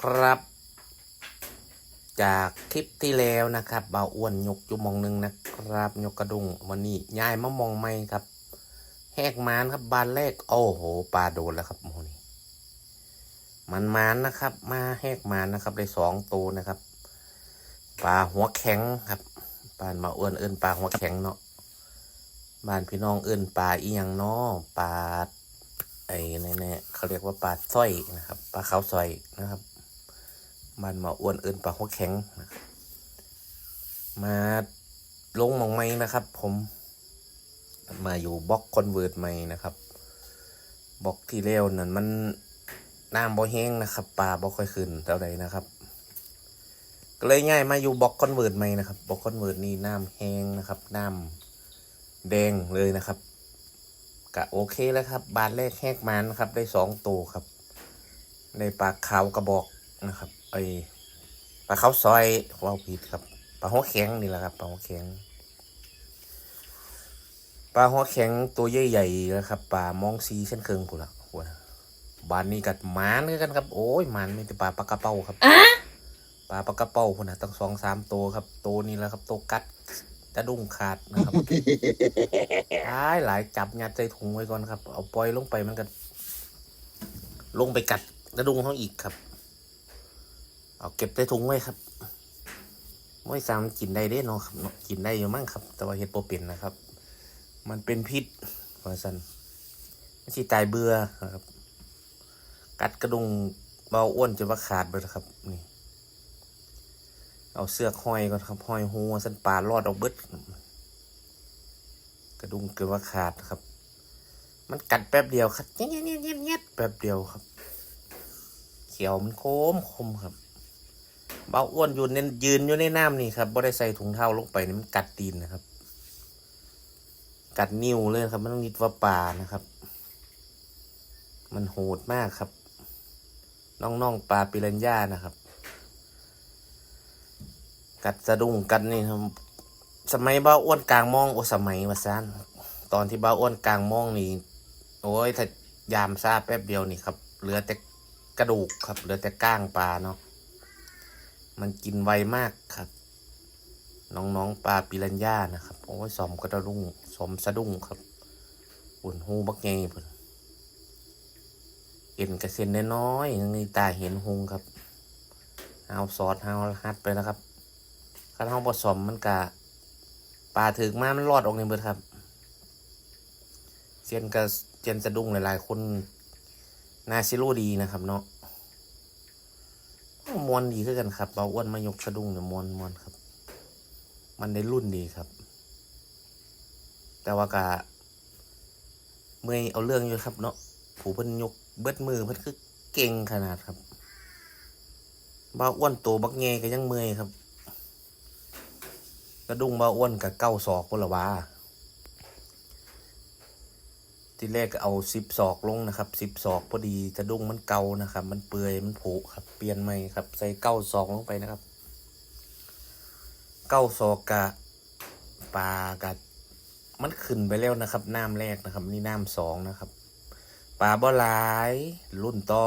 ครับ จากคลิปที่แล้วนะครับเบาอ้วนยกอยู่มองหนึ่งนะครับ ยกกระดุงวันนี้ย้ายมามองไม่ครับ แหกมานครับบานแรกโอ้โหปลาโดนแล้วครับโมนี่มันมานนะครับ มาแหกมานนะครับได้สองตัวนะครับปลาหัวแข็งครับบ้านมาอ้วนเอิ้นปลาหัวแข็งเนาะบ้านพี่น้องเอิ้นปลาอีหยังเนาะปลาไอ้แน่ๆเขาเรียกว่าปลาสร้อยนะครับปลาขาวสร้อยนะครับ มันมาอ้วนเอินปลาหัวแข็ง มาลงมองไม้นะครับ ผม มาอยู่บล็อกคอนเวิร์ตใหม่นะครับบล็อกที่เร็วนั่นมันน้ำบ่แห้งนะครับปลาบ่ค่อยขึ้นเท่าใดนะครับ ก็เลยง่ายมาอยู่บล็อกคอนเวิร์ตใหม่นะครับบล็อกคอนเวิร์ตนี่น้ำแห้งนะครับน้ำแดงเลยนะครับก็โอเคแล้วครับ บานแรกแหกมันนะครับ ได้สองตัวครับในปลาขาวกระบอกนะครับ ไอปลาขาวซอยว่าวผิดครับปลาหัวแข็งนี่แหละครับปลาหัวแข็งปลาหัวแข็งตัวใหญ่ๆนะครับปลามองซีเส้นเคืองกูละหัวบานนี้กัดหมานคือกันครับ โอ้ยหมันไม่แต่ปลาปลากระเป้าครับปลาปลากระเป้าคนนะตั้งสองสามตัวครับตัวนี้แหละครับตัวกัดจะดุ้งขาดนะครับหลายหลายจับยัดใส่ถุงไว้ก่อนครับ เอาปล่อยลงไปมันก็ลงไปกัดกระดุงเขาอีกครับ เอาเก็บใส่ถุงไว้ครับไม่สามารถกินได้เด้เนาะครับเนาะกินได้อยู่มั้งครับ แต่ว่าเฮ็ดโปเป็นนะครับ มันเป็นพิษเพราะสันไม่ใช่ตายเบื่อนะครับ กัดกระดุงเบาอ้วนจนว่าขาดไปแล้วครับนี่ เอาเสื้อห้อยก่อนครับห้อยหัวสันปลารอดเอาเบิดกระดุมเกินว่าขาดครับ มันกัดแป๊บเดียวครับเงี้ยเงี้ยเงี้ยเงี้ยแป๊บเดียวครับ เขียวมันโค้มคมครับ เบาอ้วนอยู่ในยืนอยู่ในน้ำนี่ครับบ่ได้ใส่ถุงเท้าลงไปนี่มันกัดตีนนะครับ กัดนิ้วเลยครับ มันต้องนิดว่าป่านะครับ มันโหดมากครับน้องๆปลาปิรันยานะครับ กัดสะดุ้งกัดนี่ครับ สมัยบ้าอ้วนกลางมองโอสมัยว่าซานตอนที่บ้าอ้วนกลางมองนี่โอ้ยถ้ายามซาแป๊บเดียวนี่ครับเหลือแต่กระดูกครับเหลือแต่ก้างปลาเนาะ มันกินไวมากครับ น้องๆปลาปิรันย่านะครับโอ้ยสมกระดุ้งสมสะดุ้งครับอุ่นหูบักไงพุ่นเอ็นกระเซ็นน้อยๆยังไงตาเห็นหงครับเอาซอสเอาฮัดไปแล้วครับข้าวผสมมันกะปลาถึงมามันรอดออกในเบิดครับเซียนกับเซียนสะดุ้งหลายๆคนนาซิโร่ดีนะครับเนาะ มวนดีขึ้นกันครับเบาอ้วนมายกสะดุ้งเนี่ยมวนมวนครับ มันได้รุ่นดีครับ แต่ว่ากะเมื่อยเอาเรื่องอยู่ครับ เนาะผู้เพิ่นยกเบิดมือเพิ่นคือเก่งขนาดครับเบาอ้วนโตบักเงก็ยังเมื่อยครับกระดุ้งเบาอ้วนกับเก้าศอกพนลวา ที่แรกเอาสิบศอกลงนะครับสิบศอกพอดีสะดุ้งมันเกานะครับ มันเปื่อยมันผุครับ เปลี่ยนใหม่ครับ ใส่เก้าศอกลงไปนะครับ เก้าศอกกะปลากะมันขึ้นไปแล้วนะครับน้ำแรกนะครับ นี่น้ำสองนะครับปลาบ่หลายรุ่นต่อ